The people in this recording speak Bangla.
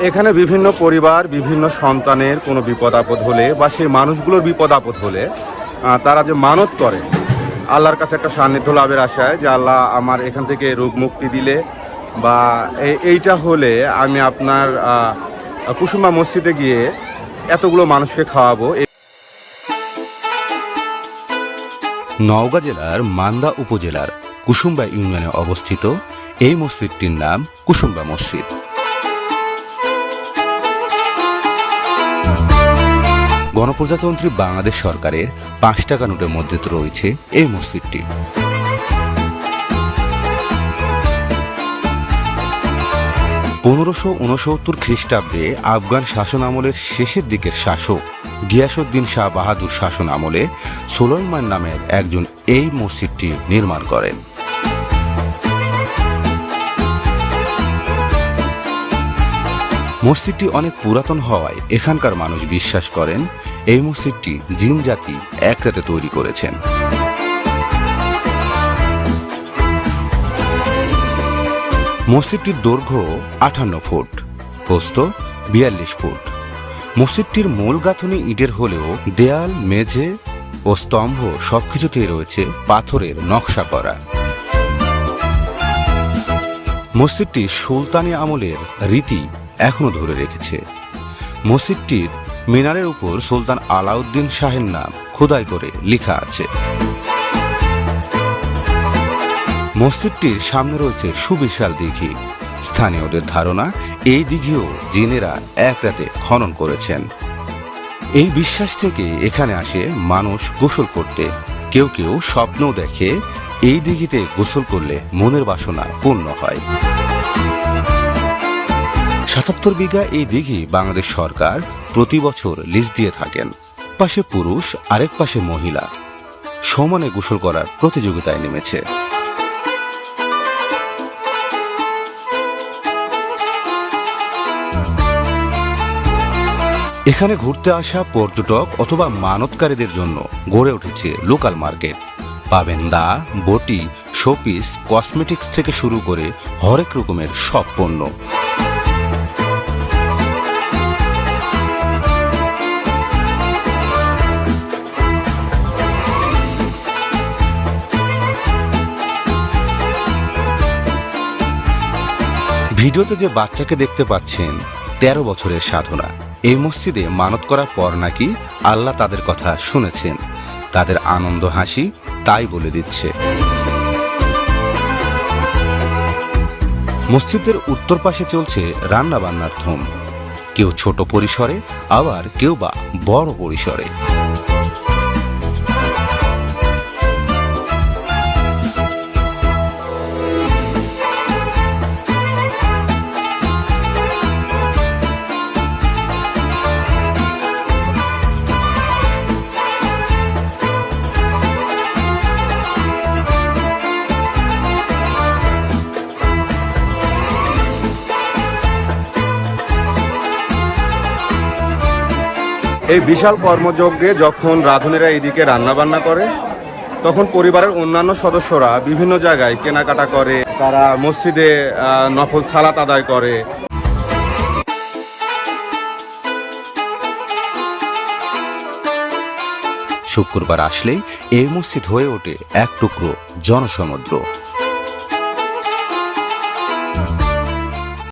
এখানে বিভিন্ন পরিবার, বিভিন্ন সন্তানের কোনো বিপদ আপদ হলে বা সেই মানুষগুলোর বিপদ আপদ হলে তারা যে মানত করে, আল্লাহর কাছে একটা সান্নিধ্য লাভের আশায় যে আল্লাহ আমার এখান থেকে রোগ মুক্তি দিলে বা এই- এইটা হলে আমি আপনার কুসুমা মসজিদে গিয়ে এতগুলো মানুষকে খাওয়াবো। নওগাঁ জেলার মান্দা উপজেলার কুসুম্বা ইউনিয়নে অবস্থিত এই মসজিদটির নাম কুসুম্বা মসজিদ। গণপ্রজাতন্ত্রী বাংলাদেশ সরকারের পাঁচ টাকা নোটের মধ্যে রয়েছে এই মসজিদটি। পনেরোশো উনসত্তর খ্রিস্টাব্দে আফগান শাসন আমলের শেষের দিকের শাসক গিয়াসুদ্দিন শাহ বাহাদুর শাসন আমলে সুলাইমান নামের একজন এই মসজিদটি নির্মাণ করেন। মসজিদটি অনেক পুরাতন হওয়ায় এখানকার মানুষ বিশ্বাস করেন এই মসজিদটি জিন জাতি এক রাতে তৈরি করেছেন। মসজিদটির দৈর্ঘ্য আটান্ন ফুট, প্রস্থ বিয়াল্লিশ ফুট। মসজিদটির মূল গাঁথনি ইটের হলেও দেয়াল, মেঝে ও স্তম্ভ সবকিছুতেই রয়েছে পাথরের নকশা করা। মসজিদটি সুলতানি আমলের রীতি এখনও ধরে রেখেছে। মসজিদটির মিনারের উপর সুলতান আলাউদ্দিন শাহের নাম খোদাই করে লেখা আছে। মসজিদটির সামনে রয়েছে সুবিশাল দিঘি। স্থানীয়দের ধারণা, এই দিঘিও জিনেরা এক রাতে খনন করেছেন। এই বিশ্বাস থেকে এখানে আসে মানুষ গোসল করতে। কেউ কেউ স্বপ্নও দেখে, এই দিঘিতে গোসল করলে মনের বাসনা পূর্ণ হয়। সাতাত্তর বিঘা এই দিঘি বাংলাদেশ সরকার প্রতি বছর লিজ দিয়ে থাকেন। পাশে পুরুষ, আরেক পাশে মহিলা। সমানে গোসল করার প্রতিযোগিতায় নেমেছে। এখানে ঘুরতে আসা পর্যটক অথবা মানতকারীদের জন্য গড়ে উঠেছে লোকাল মার্কেট। পাবেন দা, বটি, শোপিস, কসমেটিক্স থেকে শুরু করে হরেক রকমের সব পণ্য। ভিডিওতে যে বাচ্চাকে দেখতে পাচ্ছেন, তেরো বছরের সাধনা। এই মসজিদে মানত করার পর নাকি আল্লাহ তাদের কথা শুনেছেন। তাদের আনন্দ হাসি তাই বলে দিচ্ছে। মসজিদের উত্তর পাশে চলছে রান্নাবান্নার ধুম। কেউ ছোট পরিসরে, আবার কেউ বা বড় পরিসরে। এই বিশাল কর্মযজ্ঞে যখন রাঁধুনিরা এদিকে রান্নাবান্না করে, তখন পরিবারের অন্যান্য সদস্যরা বিভিন্ন জায়গায় কেনাকাটা করে, তারা মসজিদে নফল সালাত আদায় করে। শুক্রবার আসলেই এই মসজিদ হয়ে ওঠে এক টুকরো জনসমুদ্র।